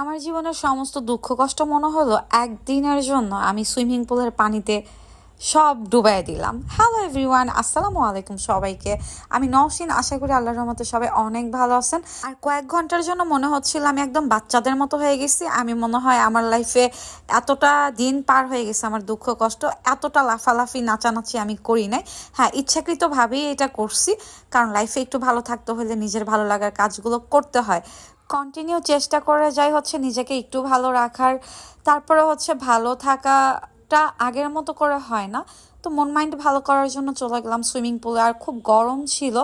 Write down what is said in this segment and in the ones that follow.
আমার জীবনের সমস্ত দুঃখ কষ্ট মনে হলো একদিনের জন্য আমি সুইমিং পুলের পানিতে সব ডুবাই দিলাম। হ্যালো এভরিওয়ান আসসালামু আলাইকুম সবাইকে। আমি নওশিন, আশা করি আল্লাহর রহমতে সবাই অনেক ভালো আছেন। আর কয়েক ঘণ্টার জন্য মনে হচ্ছিল আমি একদম বাচ্চাদের মতো হয়ে গেছি। আমি মনে হয় আমার লাইফে এতটা দিন পার হয়ে গেছে আমার দুঃখ কষ্ট। এতটা লাফালাফি, নাচানাচি আমি করি নাই। হ্যাঁ ইচ্ছাকৃতভাবেই এটা করছি। কারণ লাইফে একটু ভালো থাকতে হলে নিজের ভালো লাগার কাজগুলো করতে হয়। কন্টিনিউ চেষ্টা করে যাই হচ্ছে নিজেকে একটু ভালো রাখার। তারপরে হচ্ছে ভালো থাকাটা আগের মতো করে হয় না। তো মন মাইন্ড ভালো করার জন্য চলে গেলাম সুইমিং পুলে আর খুব গরম ছিল।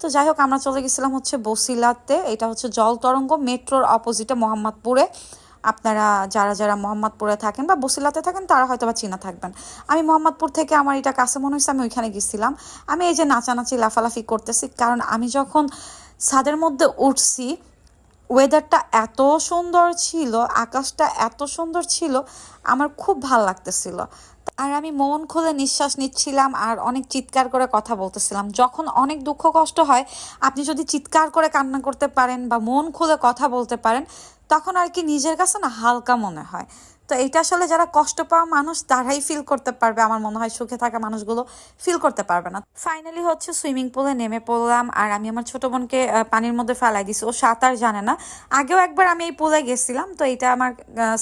তো যাই হোক, আমরা চলে গেছিলাম হচ্ছে বসিলাতে। এটা হচ্ছে জল তরঙ্গ মেট্রোর অপোজিটে মোহাম্মদপুরে। আপনারা যারা যারা মোহাম্মদপুরে থাকেন বা বসিলাতে থাকেন, তারা হয়তো বা চিনা থাকবেন। আমি মোহাম্মদপুর থেকে আমার এটা কাছে মনে হয়েছে, আমি ওইখানে গেছিলাম। আমি এই যে নাচানাচি, লাফালাফি করতেছি, কারণ আমি যখন ছাদের মধ্যে উঠছি ওয়েদারটা এত সুন্দর ছিল, আকাশটা এত সুন্দর ছিল, আমার খুব ভালো লাগতেছিল। আর আমি মন খুলে নিঃশ্বাস নিচ্ছিলাম আর অনেক চিৎকার করে কথা বলতেছিলাম। যখন অনেক দুঃখ কষ্ট হয়, আপনি যদি চিৎকার করে কান্না করতে পারেন বা মন খুলে কথা বলতে পারেন তখন আর কি নিজের কাছে না হালকা মনে হয়। তো এটা আসলে যারা কষ্ট পাওয়া মানুষ, তারাই ফিল করতে পারবে। আমার মনে হয় সুখে থাকা মানুষগুলো ফিল করতে পারবে না। ফাইনালি হচ্ছে সুইমিং পুলে নেমে পড়লাম আর আমি আমার ছোট বোনকে পানির মধ্যে ফেলাই দিছি। ও সাঁতার জানে না। আগেও একবার আমি এই পুলে গেছিলাম, তো এটা আমার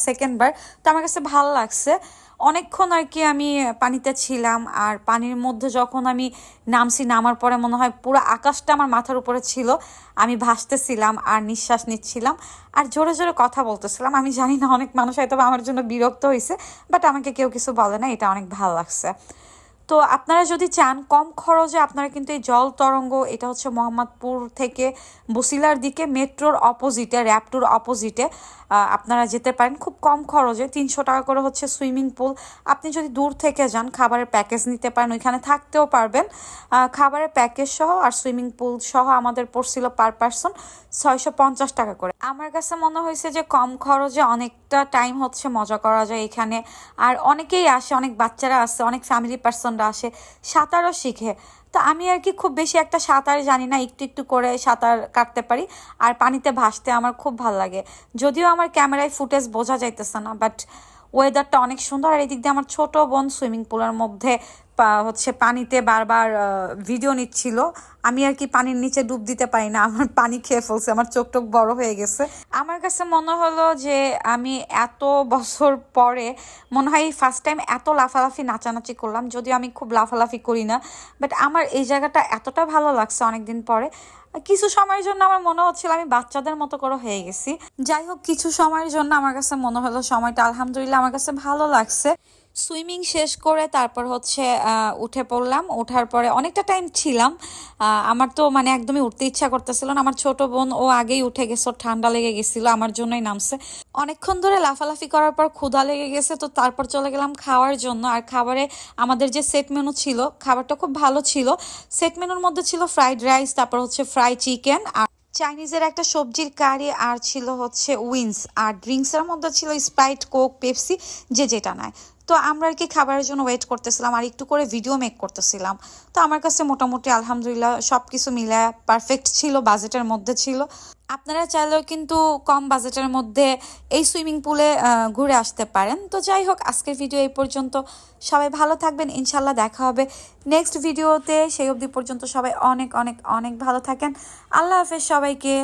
সেকেন্ডবার তো আমার কাছে ভালো লাগছে। অনেকক্ষণ আর কি আমি পানিতে ছিলাম আর পানির মধ্যে যখন আমি নামছি, নামার পরে মনে হয় পুরো আকাশটা আমার মাথার উপরে ছিল। আমি ভাসতেছিলাম আর নিঃশ্বাস নিচ্ছিলাম আর জোরে জোরে কথা বলতেছিলাম। আমি জানি না, অনেক মানুষ হয়তো আমার জন্য বিরক্ত হয়েছে বাট আমাকে কেউ কিছু বলে না, এটা অনেক ভালো লাগছে। তো আপনারা যদি চান, কম খরচে আপনারা কিন্তু এই জল তরঙ্গ, এটা হচ্ছে মোহাম্মদপুর থেকে বসিলার দিকে, মেট্রোর অপোজিটে র্যাপটুর অপোজিটে আপনারা যেতে পারেন। খুব কম খরচে, তিনশো টাকা করে হচ্ছে সুইমিং পুল। আপনি যদি দূর থেকে যান, খাবারের প্যাকেজ নিতে পারেন, ওইখানে থাকতেও পারবেন। খাবারের প্যাকেজ সহ আর সুইমিং পুল সহ আমাদের পড়ছিল পার পার্সন ছয়শো পঞ্চাশ টাকা করে। আমার কাছে মনে হয়েছে যে কম খরচে অনেকটা টাইম হচ্ছে মজা করা যায় এখানে। আর অনেকেই আসে, অনেক বাচ্চারা আসে, অনেক ফ্যামিলি পার্সনরা আসে, সাঁতারও শিখে। তো আমি আর কি খুব বেশি একটা সাঁতার জানি না, একটু একটু করে সাঁতার কাটতে পারি। আর পানিতে ভাসতে আমার খুব ভালো লাগে। যদিও আমার ক্যামেরায় ফুটেজ বোঝা যাইতেছে না বাট ওয়েদারটা অনেক সুন্দর, আর এদিক দিয়ে আমার ছোট বোন সুইমিং পুলের মধ্যে হচ্ছে পানিতে বারবার ভিডিও নিচ্ছিল। আমি আর কি পানির নিচে ডুব দিতে পারি না, আমার পানি খেয়ে ফেলছে, আমার চোখ টোক বড় হয়ে গেছে। আমার কাছে মনে হলো যে আমি এত বছর পরে, মনে হয় ফার্স্ট টাইম এত লাফালাফি, নাচানাচি করলাম, যদিও আমি খুব লাফালাফি করি না বাট আমার এই জায়গাটা এতটা ভালো লাগছে অনেকদিন পরে। কিছু সময়ের জন্য আমার মনে হচ্ছিল আমি বাচ্চাদের মতো করে হয়ে গেছি। যাই হোক, কিছু সময়ের জন্য আমার কাছে মনে হলো সময়টা আলহামদুলিল্লাহ আমার কাছে ভালো লাগছে। সুইমিং শেষ করে তারপর হচ্ছে উঠে পড়লাম। ওঠার পরে অনেকটা টাইম ছিলাম। আমার তো মানে একদমই উঠতে ইচ্ছা করতেছিল না। আমার ছোট বোন, ও আগেই উঠে গেছে ঠান্ডা লেগে গেছিল, আমার জন্যই নামছে। অনেকক্ষণ ধরে লাফালাফি করার পর ক্ষুধা লেগে গেছে, তো তারপর চলে গেলাম খাওয়ার জন্য। আর খাবারে আমাদের যে সেট মেনু ছিল, খাবারটা খুব ভালো ছিল। সেট মেনুর মধ্যে ছিল ফ্রাইড রাইস তারপর হচ্ছে ফ্রাই চিকেন আর চাইনিজের একটা সবজির কারি আর ছিল হচ্ছে উইন্স আর ড্রিঙ্কসের মধ্যে ছিল স্প্রাইট, কোক, পেপসি, যে যেটা নেয় তো আমরা আর কি খাবারের জন্য ওয়েট করতেছিলাম, আর একটু করে ভিডিও মেক করতেছিলাম। তো আমার কাছে মোটামুটি আলহামদুলিল্লাহ সব কিছু মিলে পারফেক্ট ছিল বাজেটের মধ্যে ছিল। আপনারা চাইলেও কিন্তু কম বাজেটের মধ্যে এই সুইমিং পুলে ঘুরে আসতে পারেন। তো যাই হোক, আজকের ভিডিও এই পর্যন্ত। সবাই ভালো থাকবেন ইনশাল্লাহ দেখা হবে নেক্সট ভিডিওতে। সেই অবধি পর্যন্ত সবাই অনেক অনেক অনেক ভালো থাকেন। আল্লাহ হাফেজ সবাইকে।